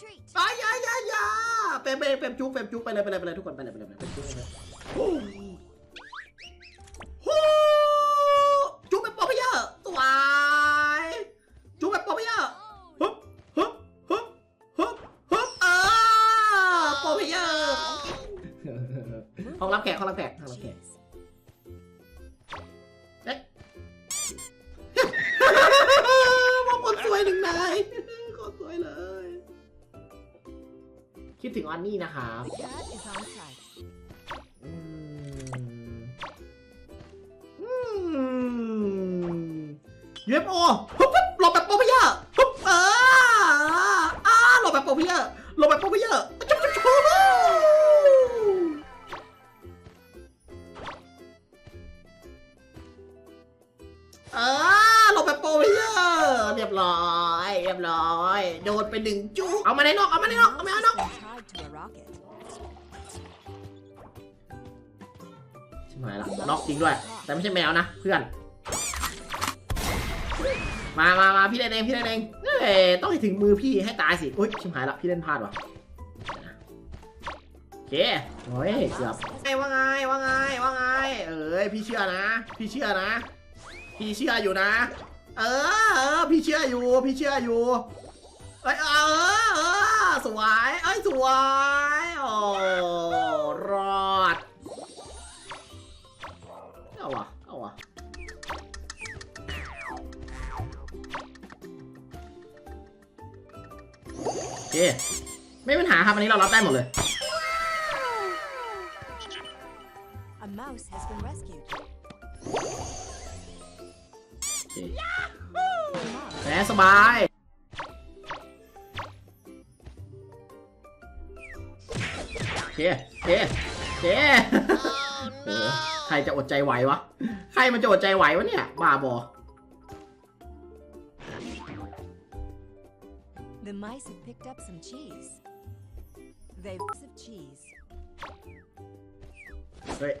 retreat. อ้ายายายาเปมเปมเปมจุ๊บเปมจุ๊บไปเลยไปเลยไปเลยทุกคนไปเลยไปเลยไปเลยเปมจุ๊บไปเลยโอ้โหจุ๊บแบบปอพเยอะสวยจุ๊บแบบปอพเยอะฮึบฮึบฮึบฮึบฮึบเออปอพเยอะห้องรับแขกห้องรับแขกห้องรับแขก คิดถึงออนนี่นะครับ The cat is on site. อืมอืม UFO ฮึบหลบแบบโปรเพเยอร์ฮึบเอออ่าหลบแบบโปรเพเยอร์หลบแบบโปรเพเยอร์จุ๊บจุ๊บจุ๊บเออหลบแบบโปรเพเยอร์เรียบร้อย เรียบร้อย โดนไปหนึ่งจุ๊บเอามาในนอก เอามาในนอก เอามาในนอก Mouse has been tied to a rocket. ชิบหายละล็อกจริงด้วย แต่ไม่ใช่แมวนะ เพื่อน มามามาพี่เล่นเองพี่เล่นเองเอ้ยต้องให้ถึงมือพี่ให้ตายสิอุ้ยชิบหายละพี่เล่นพลาดว่ะโอเคโอ้ยเกือบไงว่าไงว่าไงว่าไง เอ้ยพี่เชื่อนะ พี่เชื่อนะ พี่เชื่ออยู่นะ เออเออพี่เชื่ออยู่ พี่เชื่ออยู่เอ้ยเออเออสวยเอ้ยสวย โอ้รอด เอาวะเอาวะโอเคไม่มีปัญหาครับอันนี้เรารับได้หมดเลย A mouse has been rescued. โอเค A mouse แหมสบาย โอเคโอเคโอเคโอ้โหใครจะอดใจไหววะ ใครมันจะอดใจไหววะเนี่ย บ้าบอ The mice have picked up some cheese. They've of cheese. เฮ้ย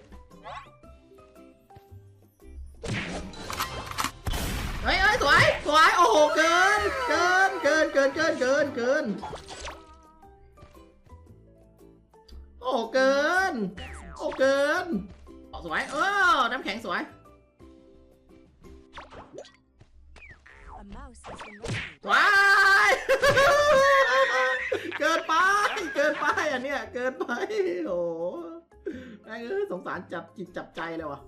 เฮ้ย เฮ้ยสวย สวย โอ้โห เกิน เกิน เกิน เกิน เกิน เกินเกิน โอ้โหเกิน โอ้เกินโอ้สวยเออน้ำแข็งสวย A mouse has been rescued. ว้าย เกินไป เกินไปอันเนี้ยเกินไป โอ้โหแม่งเอ้ยสงสารจับจิตจับใจเลยว่ะ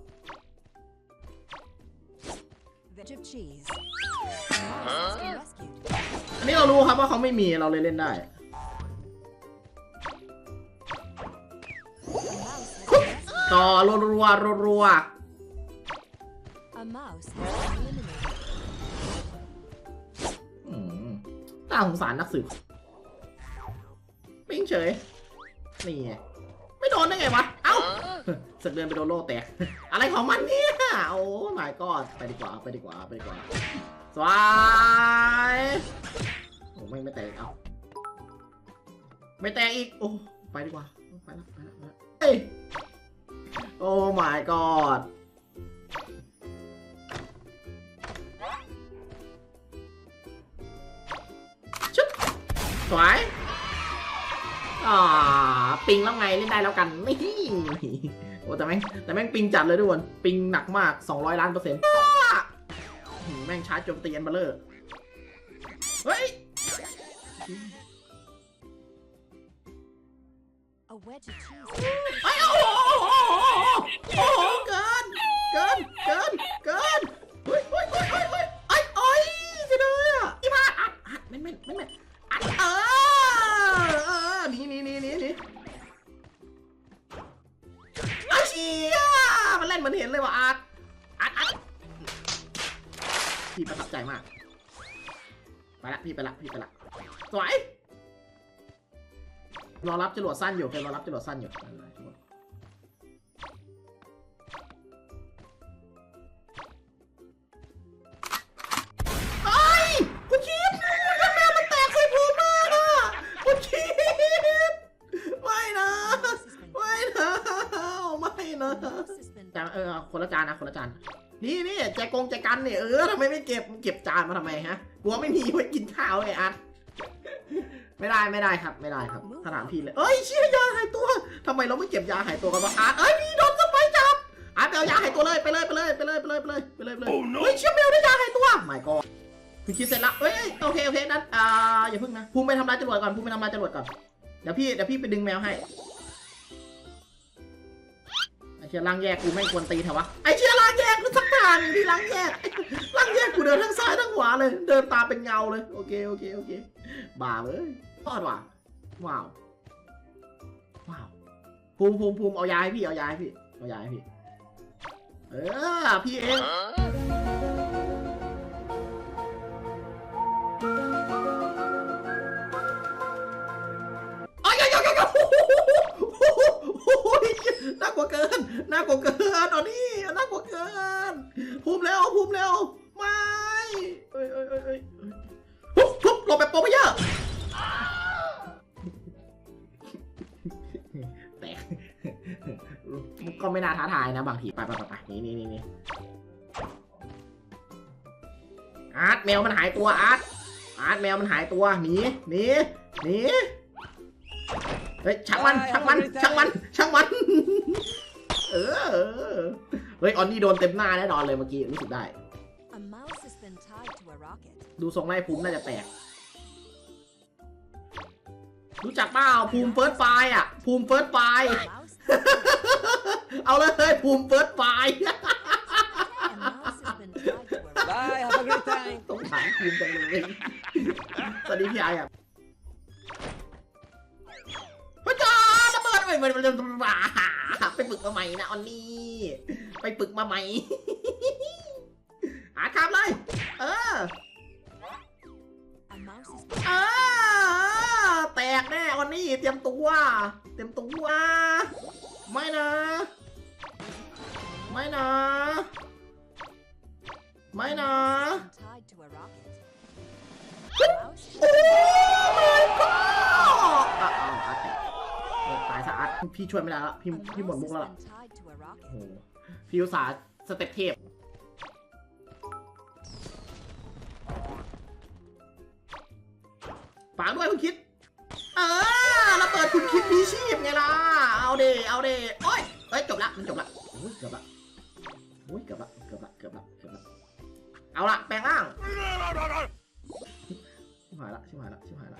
The of cheese. A mouse has been rescued. อันนี้เรารู้ครับว่าเขาไม่มีเราเลยเล่นได้ ต่อรัวรัวรัวรัว A mouse has been eliminated. อืมน่าสงสารนักสืบปิ้งเฉย นี่ไงไม่โดนได้ไงวะ เอ้าสึกเดินไปโดนโล่แตก อะไรของมันเนี่ย โอ้นายก็ไปดีกว่า ไปดีกว่า ไปดีกว่า สวายโอ้ไม่ไม่แตกอีกเอาไม่แตกอีก โอ้ ไปดีกว่า ไปแล้วไปแล้วไปแล้ว เฮ้ยโอ้ my god ชุบสวยอ่าปิงแล้วไงเล่นได้แล้วกันนี่โอ้แต่แม่งแต่แม่งปิงจัดเลยทุกคน ปิงหนักมาก 200 ล้านเปอร์เซ็นต์อ้าหืมแม่งชาร์จโจมตีอันเบลเลอร์เฮ้ย A wedge of cheese. โอ้โหโอ้โหเกิน เกิน เกิน เกินเฮ้ยเฮ้ยเฮ้ยเฮ้ยเฮ้ยไอ้โอ้ยจะเลยอะอีพาอัดอัดแม่นแม่นแม่นแม่อัดเออเออหนีหนีหนีหนีหนีไอ้เชี่ยมันเล่นมันเห็นเลยว่ะอัดอัดอัดพี่ประทับใจมาก ไปละพี่ไปละพี่ไปละสวยรอรับจรวดสั้นอยู่เคยรอรับจรวดสั้นอยู่ จานนะคนละจานนี่นี่แจกงแจกันเนี่ยเออทำไมไม่เก็บเก็บจานมาทำไมฮะกลัวไม่มีไว้กินข้าวไอ้อัดไม่ได้ไม่ได้ครับไม่ได้ครับสนามพี่เลยเอ้ยเชี่ยยาหายตัวทำไมเราไม่เก็บยาหายตัวกันวะอาร์ตเอ้ยพี่โดนสไปร์จับอาร์ตไปเอายาหายตัวเลยไปเลยไปเลยไปเลยไปเลยไปเลยไปเลยไปเลยเฮ้ยเชี่ยแมวได้ยาหายตัวไม่ก็พี่คิดเสร็จละเอ้ยเอ้ยโอเคโอเคนั้นอ่าอย่าพึ่งนะภูมิไปทำลายจรวดก่อนภูมิไปทำลายจรวดก่อนเดี๋ยวพี่เดี๋ยวพี่ไปดึงแมวให้ไอเชี่ยล่างแยกกูไม่ควรตีเถอะวะไอเชี่ยล่างแยกกูสักทางดิล่างแยกล่างแยกกูเดินทั้งซ้ายทั้งขวาเลย เดินตาเป็นเงาเลยโอเคโอเคโอเคบ้าเลยรอดว่ะว้าวว้าวภูมิภูมิภูมิเอายาให้พี่เอายาให้พี่เอายาให้พี่ เออพี่เอง น่ากลัวเกินตอนนี้น่ากลัวเกินภูมิเร็วภูมิเร็วไม่เอ้ยเอ้ยเอ้ยเอ้ยทุบทุบหลบแบบโปรพเยอร์แตกก็ไม่น่าท้าทายนะบางทีไปไปไปไปนี่นี่นี่นี่อาร์ตแมวมันหายตัวอาร์ตอาร์ตแมวมันหายตัวหนีหนีหนีเฮ้ยช่างมันช่างมันช่างมันช่างมัน เออ เฮ้ย ออนนี่โดนเต็มหน้าแน่นอนเลยเมื่อกี้รู้สึกได้ ดูทรงไล่ภูมิน่าจะแตก รู้จักเปล่าภูมิเฟิร์สไฟอะ ภูมิเฟิร์สไฟเอาเลยภูมิเฟิร์สไฟ a mouse has been tied to a rocket. Bye, have a great time. ต้องถามภูมิจังเลยสวัสดีพี่ไออะพระจ้าระเบิดไปไปไป ไปฝึกมาใหม่นะออนนี่ ไปฝึกมาใหม่หาทำเลย เออ A mouse has been อ่าแตกแน่ออนนี่เตรียมตัว เตรียมตัว ไม่นะ ไม่นะ ไม่นะ พี่ช่วยไม่ได้แล้วพี่ a พี่หมด mouse มุกแล้ว has ล่ะ been tied to a rocket. โอ้โหพี่อุตสาห์สเต็ปเทพฝากด้วยคุณคิด เออระเบิดคุณคิดมีชีพไงล่ะ เอาเดเอาเดโอ้ยเอ้ยจบละมันจบละโอ้ยเกือบละโอ้ยเกือบละเกือบละเกือบละเกือบละเอาละแปลงร่างชิบหายละชิบหายละชิบหายละ